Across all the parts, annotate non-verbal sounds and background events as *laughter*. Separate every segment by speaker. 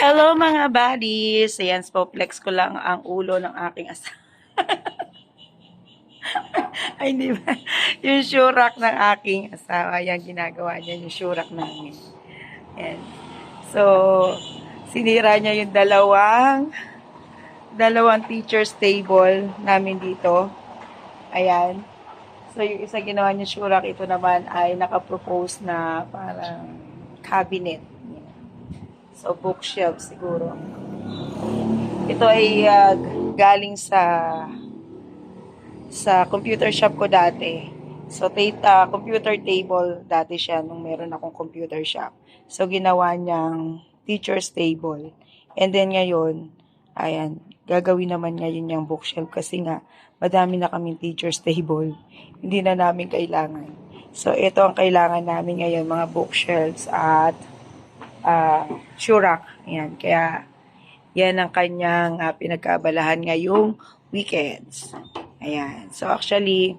Speaker 1: Hello mga buddies! Ayan, spoplex ko lang ang ulo ng aking asawa. *laughs* Ay, hindi ba? Yung shurak ng aking asawa. Ayan, ginagawa niya yung shurak namin. Ayan. So, sinira niya yung dalawang dalawang teacher's table namin dito. Ayan. So, yung isa ginawa niya shurak, ito naman ay nakapropose na parang cabinet. So, bookshelf siguro. Ito ay ah, galing sa sa computer shop ko dati. So, ta- ah, computer table dati siya nung meron akong computer shop. So, ginawa niyang teacher's table. And then ngayon, ayan, gagawin naman ngayon yung bookshelf kasi nga, madami na kaming teacher's *laughs* table. Hindi na namin kailangan. So, ito ang kailangan namin ngayon, mga bookshelves at uh, shurak. Ayan, kaya yan ang kanyang uh, pinagkabalahan ngayong weekends. Ayan. So, actually,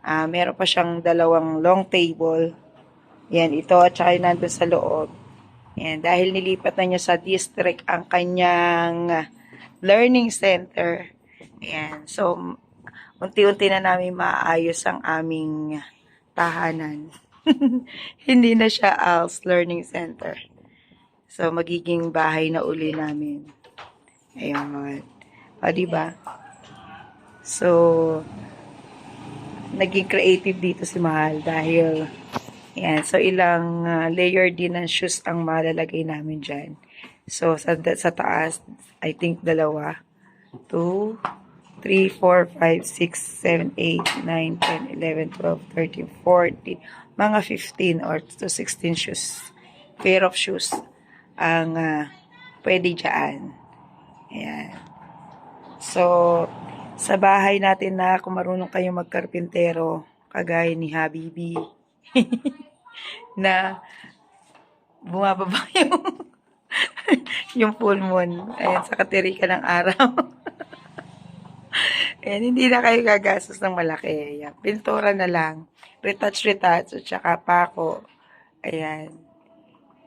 Speaker 1: ah meron pa siyang dalawang long table. Yan, ito at saka yung nandun sa loob. Yan, dahil nilipat na niya sa district ang kanyang learning center. Ayan. So, unti-unti na namin maayos ang aming tahanan. *laughs* Hindi na siya ALS Learning Center. So, magiging bahay na uli namin. Ayun. O, diba? So, naging creative dito si Mahal dahil yan, so ilang uh, layer din ng shoes ang malalagay namin dyan. So, sa, sa taas, I think dalawa. 2, 3, 4, 5, 6, 7, 8, 9, 10, 11, 12, 13, 14, mga 15 or to 16 shoes. Pair of shoes ang uh, pwede dyan. Ayan. So, sa bahay natin na kung marunong kayo magkarpintero, kagaya ni Habibi, *laughs* na bumababa *laughs* yung, yung full moon. Ayan, sa katirika ng araw. *laughs* Ayan, hindi na kayo gagastos ng malaki. Ayan, pintura na lang. Retouch, retouch, at saka pako. Ayan.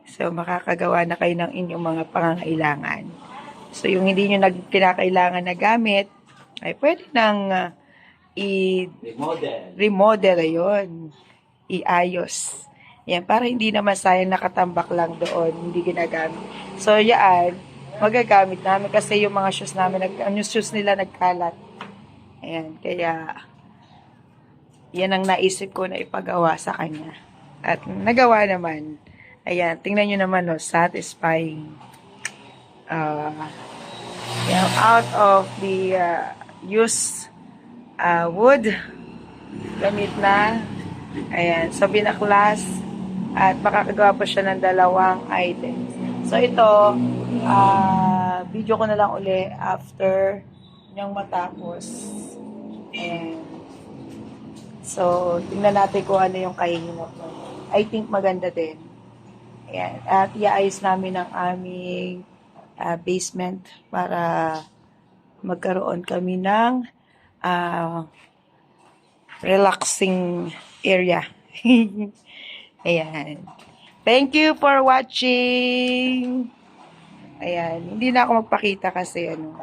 Speaker 1: So, makakagawa na kayo ng inyong mga pangangailangan. So, yung hindi nyo nag kinakailangan na gamit, ay pwede nang uh, i
Speaker 2: Remodel.
Speaker 1: remodel ayun. Iayos. Yan, para hindi naman sayang nakatambak lang doon, hindi ginagamit. So, yan, magagamit namin kasi yung mga shoes namin, nag, yung shoes nila nagkalat. Ayan, kaya, yan ang naisip ko na ipagawa sa kanya. At nagawa naman. Ayan, tingnan nyo naman, no, satisfying. Uh, you know, out of the uh, used uh, wood, gamit na, ayan, so binaklas, at makakagawa pa siya ng dalawang items. So ito, uh, video ko na lang uli after niyang matapos. Ayan. So, tingnan natin kung ano yung kahinap mo. I think maganda din. Ayan. At iayos namin ang aming uh, basement para magkaroon kami ng uh, relaxing area. *laughs* Ayan. Thank you for watching. Ayan. Hindi na ako magpakita kasi ano,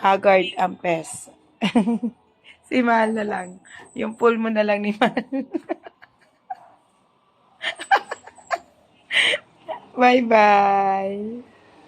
Speaker 1: haggard ang pes. *laughs* si Mahal na lang. Yung pool mo na lang ni *laughs* Mahal. Bye-bye.